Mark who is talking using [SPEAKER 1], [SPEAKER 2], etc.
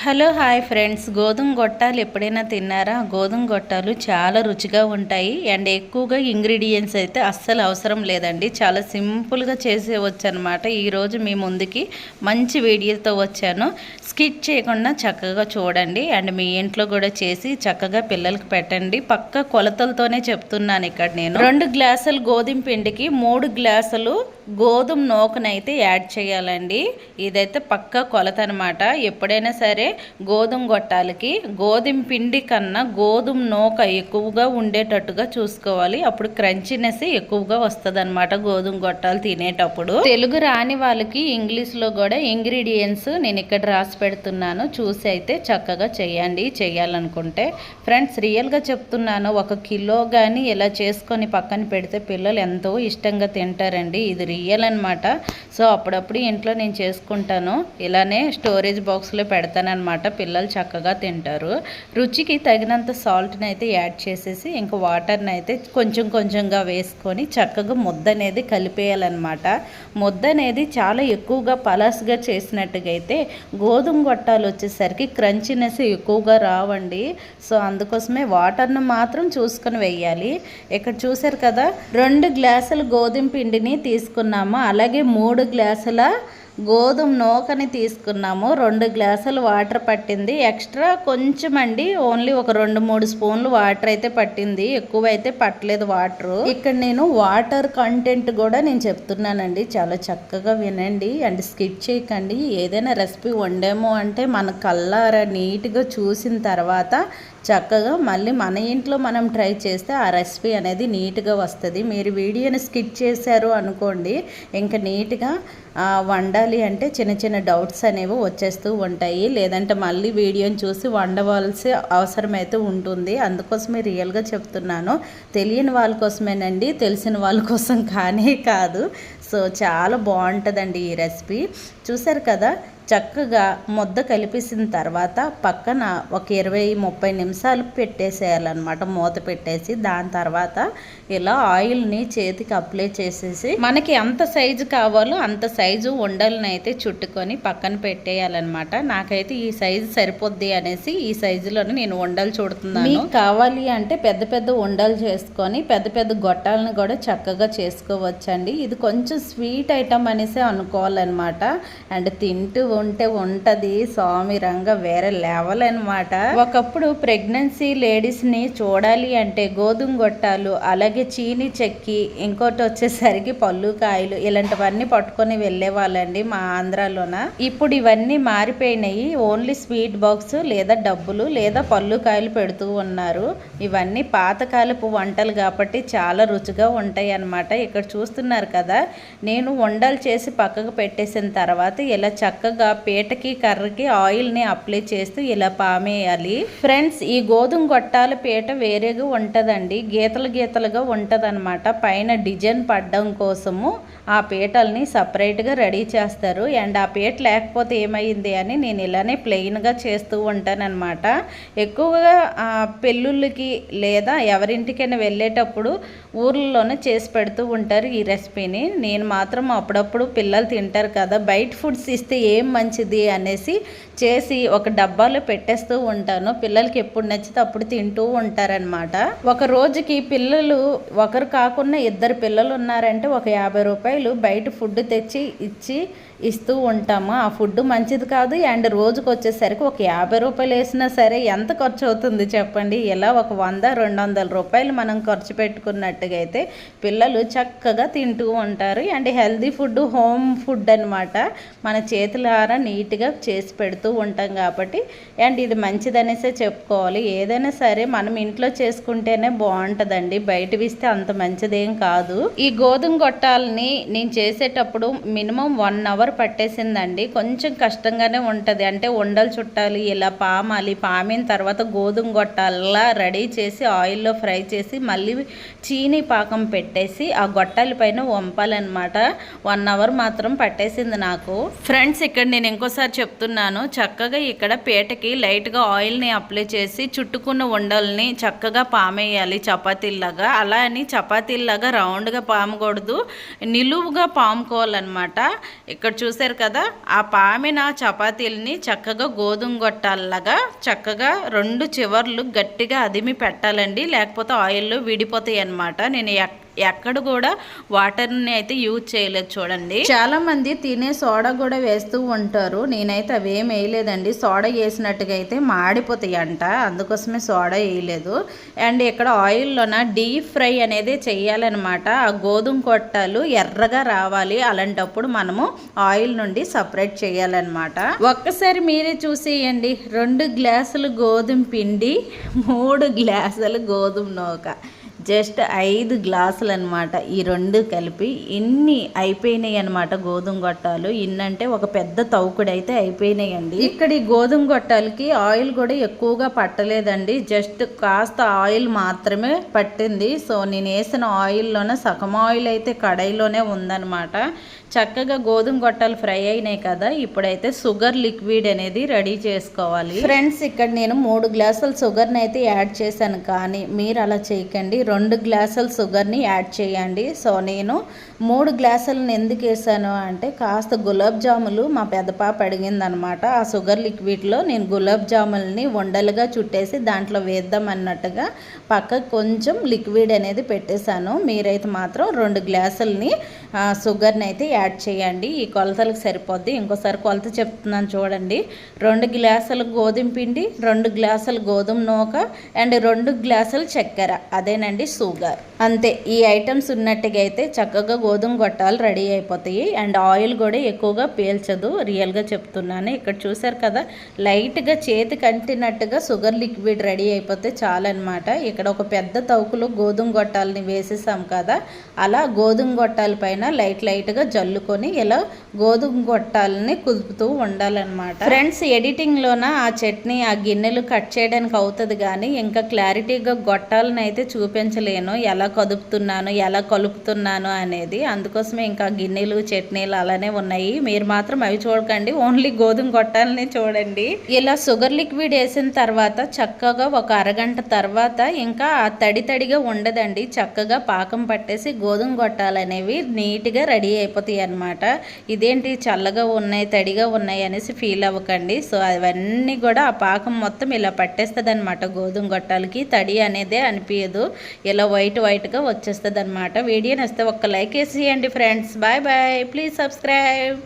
[SPEAKER 1] Hello hi friends. గోధుమ గొట్టాలు ఎప్పుడైనా తిన్నారా? గోధుమ గొట్టాలు చాలా రుచిగా ఉంటాయి. అండ్ ఎక్కువగా ఇంగ్రీడియంట్స్ అయితే అస్సలు అవసరం లేదండి. చాలా సింపుల్గా చేసేవచ్చు అనమాట ఈరోజు మీ ముందుకి మంచి వీడియోతో వచ్చాను. స్కిట్ చేయకుండా చక్కగా చూడండి. అండ్ మీ ఇంట్లో కూడా చేసి చక్కగా పిల్లలకి పెట్టండి. పక్క కొలతలతోనే చెప్తున్నాను ఇక్కడ నేను. రెండు గ్లాసులు గోధుమ పిండికి మూడు గ్లాసులు గోధుమ నూకనైతే యాడ్ చేయాలండి. ఇదైతే పక్క కొలత అనమాట ఎప్పుడైనా సరే గోధుమ గొట్టాలకి గోధుమ పిండి కన్నా గోధుమ నూక ఎక్కువగా ఉండేటట్టుగా చూసుకోవాలి. అప్పుడు క్రంచినెస్ ఎక్కువగా వస్తుంది అనమాట గోధుమ గొట్టాలు తినేటప్పుడు. తెలుగు రాని వాళ్ళకి ఇంగ్లీష్లో కూడా ఇంగ్రీడియంట్స్ నేను ఇక్కడ రాసి పెడుతున్నాను. చూసి అయితే చక్కగా చేయండి చేయాలనుకుంటే. ఫ్రెండ్స్ రియల్గా చెప్తున్నాను. ఒక కిలో కానీ ఇలా చేసుకొని పక్కన పెడితే పిల్లలు ఎంతో ఇష్టంగా తింటారండి. ఇది రియల్ అనమాట సో అప్పుడప్పుడు ఇంట్లో నేను చేసుకుంటాను. ఇలానే స్టోరేజ్ బాక్స్లో పెడతానమాట పిల్లలు చక్కగా తింటారు. రుచికి తగినంత సాల్ట్ని అయితే యాడ్ చేసేసి ఇంకా వాటర్ని అయితే కొంచెం కొంచెంగా వేసుకొని చక్కగా ముద్ద అనేది కలిపేయాలన్నమాట. ముద్ద అనేది చాలా ఎక్కువగా పలాస్గా చేసినట్టుగా అయితే గోధుమ గొట్టాలు వచ్చేసరికి క్రంచినెస్ ఎక్కువగా రావండి. సో అందుకోసమే వాటర్ను మాత్రం చూసుకొని వేయాలి ఇక్కడ చూసారు కదా రెండు గ్లాసులు గోధుమ పిండిని తీసుకుని తీసుకున్నాము అలాగే మూడు గ్లాసుల గోధుమ నూకని తీసుకున్నాము. రెండు గ్లాసులు వాటర్ పట్టింది. ఎక్స్ట్రా కొంచెం అండి ఓన్లీ ఒక రెండు మూడు స్పూన్లు వాటర్ అయితే పట్టింది. ఎక్కువ అయితే పట్టలేదు వాటర్. ఇక్కడ నేను వాటర్ కంటెంట్ కూడా నేను చెప్తున్నానండి. చాలా చక్కగా వినండి అండ్ స్కిప్ చేయకండి. ఏదైనా రెసిపీ వండాము అంటే మన కల్లారా నీట్గా చూసిన తర్వాత చక్కగా మళ్ళీ మన ఇంట్లో మనం ట్రై చేస్తే ఆ రెసిపీ అనేది నీట్గా వస్తుంది. మీరు వీడియోని స్కిప్ చేశారు అనుకోండి ఇంకా నీట్గా వండాలి అంటే చిన్న చిన్న డౌట్స్ అనేవి వచ్చేస్తూ ఉంటాయి. లేదంటే మళ్ళీ వీడియోని చూసి వండవలసి అవసరమైతే ఉంటుంది. అందుకోసమే రియల్గా చెప్తున్నాను. తెలియని వాళ్ళ కోసమేనండి తెలిసిన వాళ్ళ కోసం కానీ కాదు. సో చాలా బాగుంటుందండి ఈ రెసిపీ. చూసారు కదా చక్కగా ముద్ద కలిపేసిన తర్వాత పక్కన ఒక ఇరవై ముప్పై నిమిషాలు పెట్టేసేయాలన్నమాట. మూత పెట్టేసి దాని తర్వాత ఇలా ఆయిల్ని చేతికి అప్లై చేసేసి మనకి ఎంత సైజు కావాలో అంత సైజు ఉండలని అయితే చుట్టుకొని పక్కన పెట్టేయాలన్నమాట. నాకైతే ఈ సైజు సరిపోద్ది అనేసి ఈ సైజులోనే నేను ఉండలు చూడుతున్నాను. కావాలి అంటే పెద్ద పెద్ద ఉండలు చేసుకొని పెద్ద పెద్ద గొట్టాలను కూడా చక్కగా చేసుకోవచ్చండి. ఇది కొంచెం స్వీట్ ఐటమ్ అనేసి అనుకోవాలన్నమాట. అండ్ తింటూ ఉంటే ఉంటది. స్వామి రంగ వేరే లెవెల్ అనమాట ఒకప్పుడు ప్రెగ్నెన్సీ లేడీస్ని చూడాలి అంటే గోధుమ గొట్టాలు అలాగే చీని చెక్కి ఇంకోటి వచ్చేసరికి పళ్ళు కాయలు ఇలాంటివన్నీ పట్టుకొని వెళ్ళే వాళ్ళండి మా ఆంధ్రాలోన. ఇప్పుడు ఇవన్నీ మారిపోయినాయి. ఓన్లీ స్వీట్ బాక్స్ లేదా డబ్బులు లేదా పళ్ళు కాయలు పెడుతూ ఉన్నారు. ఇవన్నీ పాతకాలపు వంటలు కాబట్టి చాలా రుచిగా ఉంటాయి అన్నమాట. ఇక్కడ చూస్తున్నారు కదా నేను వండలు చేసి పక్కకు పెట్టేసిన తర్వాత ఇలా చక్కగా పీటకి కర్రకి ఆయిల్ని అప్లై చేస్తూ ఇలా పామేయాలి. ఫ్రెండ్స్ ఈ గోధుమ గొట్టాల పీట వేరేగా ఉంటుందండి. గీతలు గీతలుగా ఉంటుంది పైన డిజైన్ పడడం కోసము ఆ పీటల్ని సపరేట్గా రెడీ చేస్తారు. అండ్ ఆ పీట లేకపోతే ఏమైంది అని నేను ఇలానే ప్లెయిన్గా చేస్తూ ఉంటానన్నమాట. ఎక్కువగా పెళ్ళిళ్ళకి లేదా ఎవరింటికైనా వెళ్ళేటప్పుడు ఊర్లలోనే చేసి పెడుతూ ఉంటారు ఈ రెసిపీని. నేను మాత్రం అప్పుడప్పుడు పిల్లలు తింటారు కదా బయట ఫుడ్స్ ఇస్తే ఏం మంచిది అనేసి చేసి ఒక డబ్బాలో పెట్టేస్తూ ఉంటాను. పిల్లలకి ఎప్పుడు నచ్చితే అప్పుడు తింటూ ఉంటారనమాట ఒక రోజుకి పిల్లలు ఒకరు కాకుండా ఇద్దరు పిల్లలు ఉన్నారంటే ఒక యాభై రూపాయలు బయట ఫుడ్ తెచ్చి ఇచ్చి ఇస్తూ ఉంటాము. ఆ ఫుడ్ మంచిది కాదు. అండ్ రోజుకి వచ్చేసరికి ఒక యాభై రూపాయలు వేసినా సరే ఎంత ఖర్చు అవుతుంది చెప్పండి? ఇలా ఒక వంద రెండు వందల రూపాయలు మనం ఖర్చు పెట్టుకున్నట్టుగా అయితే పిల్లలు చక్కగా తింటూ ఉంటారు. And healthy food home food అనమాట మన ద్వారా నీట్గా చేసి పెడుతూ ఉంటాం కాబట్టి అండ్ ఇది మంచిదనేసే చెప్పుకోవాలి. ఏదైనా సరే మనం ఇంట్లో చేసుకుంటేనే బాగుంటుందండి. బయట ఇస్తే అంత మంచిదేం కాదు. ఈ గోధుమ గొట్టాలని నేను చేసేటప్పుడు మినిమం వన్ అవర్ పట్టేసిందండి. కొంచెం కష్టంగానే ఉంటుంది. అంటే ఉండలు చుట్టాలి ఇలా పామాలి పామిన తర్వాత గోధుమ గొట్టాలలా రెడీ చేసి ఆయిల్లో ఫ్రై చేసి మళ్ళీ చీనీ పాకం పెట్టేసి ఆ గొట్టాల పైన వంపాలన్నమాట. వన్ అవర్ మాత్రం పట్టేసింది నాకు. ఫ్రెండ్స్ ఇక్కడ నేను ఇంకోసారి చెప్తున్నాను. చక్కగా ఇక్కడ పీటకి లైట్గా ఆయిల్ని అప్లై చేసి చుట్టుకున్న ఉండల్ని చక్కగా పామేయాలి చపాతీల్లాగా. అలా అని చపాతీల్లాగా రౌండ్గా పామకూడదు. నిలువుగా పాముకోవాలన్నమాట. ఇక్కడ చూసారు కదా ఆ పామిన చపాతీలని చక్కగా గోధుమ గొట్టాలలాగా చక్కగా రెండు చివర్లు గట్టిగా అదిమి పెట్టాలండి. లేకపోతే ఆయిల్లో విడిపోతాయి అన్నమాట నేను ఎక్- ఎక్కడ కూడా వాటర్ని అయితే యూజ్ చేయలేదు చూడండి. చాలా మంది తినే సోడా కూడా వేస్తూ ఉంటారు. నేనైతే అవేం వేయలేదండి. సోడా వేసినట్టుగా అయితే మాడిపోతాయి అంట అందుకోసమే సోడా వేయలేదు. అండ్ ఇక్కడ ఆయిల్లోన డీప్ ఫ్రై అనేది చేయాలన్నమాట. ఆ గోధుమ కొట్టాలు ఎర్రగా రావాలి. అలాంటప్పుడు మనము ఆయిల్ నుండి సపరేట్ చేయాలన్నమాట. ఒక్కసారి మీరే చూసేయండి. రెండు గ్లాసులు గోధుమ పిండి మూడు గ్లాసులు గోధుమ నూక. జస్ట్ ఐదు గ్లాసులు అనమాట ఈ రెండు కలిపి. ఇన్ని అయిపోయినాయి అనమాట గోధుమ గొట్టాలు. ఇన్నంటే ఒక పెద్ద తౌకుడు అయితే అయిపోయినాయండి. ఇక్కడ ఈ గోధుమ గొట్టాలకి ఆయిల్ కూడా ఎక్కువగా పట్టలేదండి. జస్ట్ కాస్త ఆయిల్ మాత్రమే పట్టింది. సో నేను వేసిన ఆయిల్లోనే సగం ఆయిల్ అయితే కడాయిలోనే ఉందనమాట చక్కగా గోధుమ గొట్టాలు ఫ్రై అయినాయి కదా ఇప్పుడైతే షుగర్ లిక్విడ్ అనేది రెడీ చేసుకోవాలి. ఫ్రెండ్స్ ఇక్కడ నేను మూడు గ్లాసుల షుగర్ని అయితే యాడ్ చేశాను కానీ మీరు అలా చేయకండి. రెండు గ్లాసుల షుగర్ని యాడ్ చేయండి. సో నేను మూడు గ్లాసులను ఎందుకు వేసాను అంటే కాస్త గులాబ్ జాములు మా పెద్ద పాప అడిగిందనమాట. ఆ షుగర్ లిక్విడ్లో నేను గులాబ్ జాములని ఉండలుగా చుట్టేసి దాంట్లో వేద్దాం అన్నట్టుగా పక్క కొంచెం లిక్విడ్ అనేది పెట్టేశాను. మీరైతే మాత్రం రెండు గ్లాసులని షుగర్ని అయితే యాడ్ చేయండి. ఈ కొలతలకు సరిపోద్ది. ఇంకోసారి కొలత చెప్తున్నాను చూడండి. రెండు గ్లాసుల గోధుమ పిండి రెండు గ్లాసుల గోధుమ నూక అండ్ రెండు గ్లాసుల చక్కెర. అదేనండి షుగర్. అంతే ఈ ఐటమ్స్ ఉన్నట్టుగా అయితే చక్కగా గోధుమ గొట్టాలు రెడీ అయిపోతాయి. అండ్ ఆయిల్ కూడా ఎక్కువగా పీల్చదు రియల్గా చెప్తున్నాను. ఇక్కడ చూసారు కదా లైట్గా చేతి కంటినట్టుగా షుగర్ లిక్విడ్ రెడీ అయిపోతే చాలన్నమాట. ఇక్కడ ఒక పెద్ద తౌకులో గోధుమ గొట్టాలని వేసేసాం కదా అలా గోధుమ గొట్టాల పైన లైట్ లైట్గా జల్లుకొని ఇలా గోధుమ గొట్టాలని కుదుపుతూ ఉండాలన్నమాట. ఫ్రెండ్స్ ఎడిటింగ్లోన ఆ చట్నీ ఆ గిన్నెలు కట్ చేయడానికి అవుతుంది కానీ ఇంకా క్లారిటీగా గొట్టాలను అయితే చూపించలేను. ఎలా కదుపుతున్నాను ఎలా కలుపుతున్నాను అనేది అందుకోసమే ఇంకా గిన్నెలు చట్నీలు అలానే ఉన్నాయి. మీరు మాత్రం అవి చూడకండి. ఓన్లీ గోధుమ గొట్టాలని చూడండి. ఇలా షుగర్ లిక్విడ్ వేసిన తర్వాత చక్కగా ఒక అరగంట తర్వాత ఇంకా ఆ తడి తడిగా ఉండదండి. చక్కగా పాకం పట్టేసి గోధుమ గొట్టాలు అనేవి నీట్గా రెడీ అయిపోతాయి అన్నమాట. ఇదేంటి చల్లగా ఉన్నాయి తడిగా ఉన్నాయి అనేసి ఫీల్ అవ్వకండి. సో అవన్నీ కూడా ఆ పాకం మొత్తం ఇలా పట్టేస్తుంది అనమాట గోధుమ గొట్టాలకి తడి అనేదే అనిపించదు ఇలా వైట్ వైట్ వైట్గా వచ్చేస్తుంది అనమాట వీడియో నచ్చితే ఒక్క లైక్ వేసేయండి friends. Bye bye. Please subscribe.